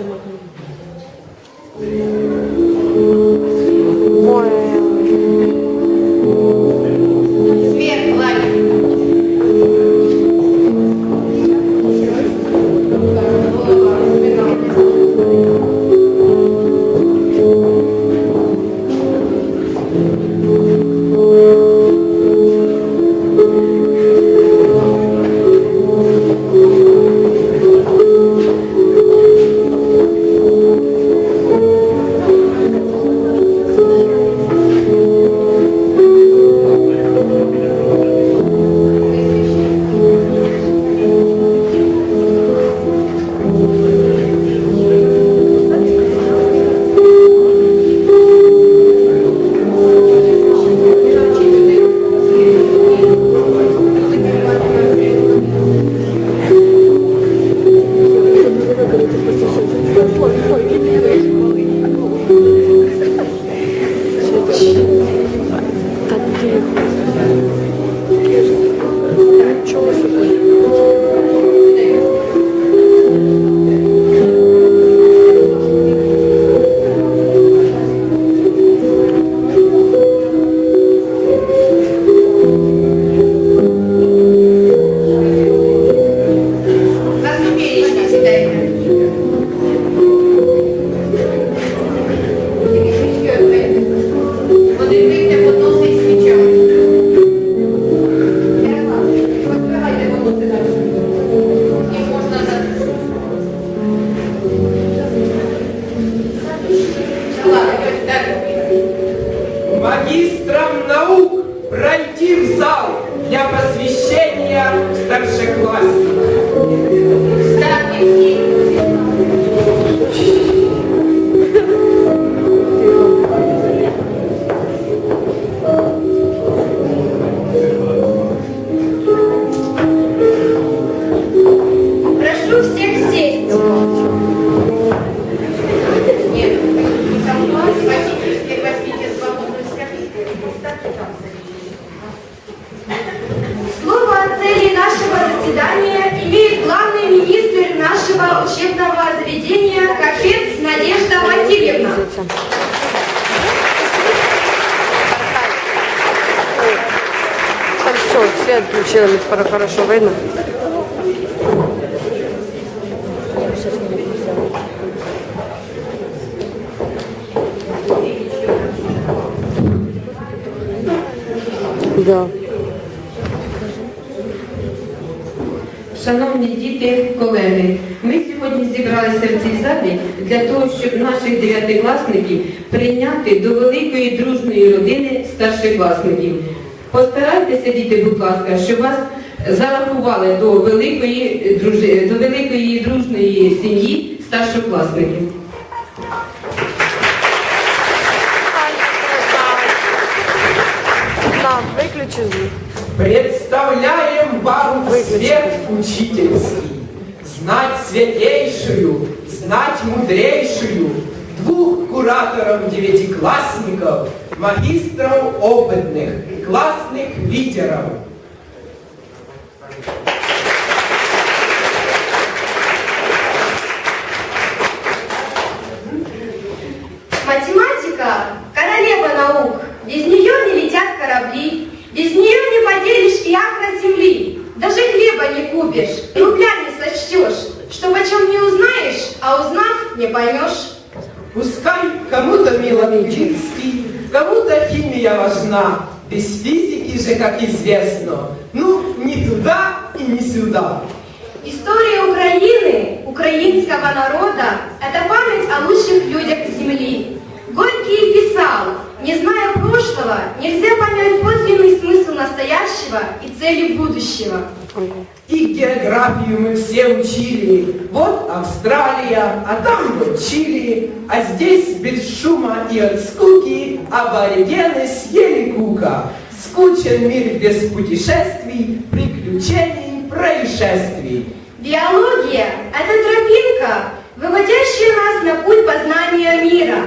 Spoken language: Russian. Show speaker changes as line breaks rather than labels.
de uma comunidade. На
Магистрам наук пройти в зал для посвящения старшеклассника.
Нашего учебного заведения Капец Надежда Васильевна.
Все, свет включили, пора хорошо видно. Да.
Шановні діти, колеги, ми сьогодні зібралися в цій залі для того, щоб наших дев'ятикласників прийняти до великої дружної родини старшокласників. Постарайтеся, діти, будь ласка, щоб вас зарахували до великої, до великої дружної сім'ї старшокласників.
Представляем вам свет учительский. Знать святейшую, знать мудрейшую, двух кураторов девятиклассников, магистров опытных, классных лидеров.
Математика – королева наук. Без нее не летят корабли. Без нее не поделишь и акра земли. Даже хлеба не купишь, и рубля не сочтешь. Что почем не узнаешь, а не поймешь.
Пускай кому-то мило английский, кому-то химия важна. Без физики же, как известно, ну, ни туда и ни сюда.
История Украины, украинского народа – это память о лучших людях Земли. Горький писал, не зная прошлого, нельзя понять подлинный смысл настоящего и цели будущего.
И географию мы все учили. Вот Австралия, а там вот Чили, а здесь без шума и от скуки аборигены съели кука. Скучен мир без путешествий, приключений, происшествий.
Биология – это тропинка, выводящая нас на путь познания мира.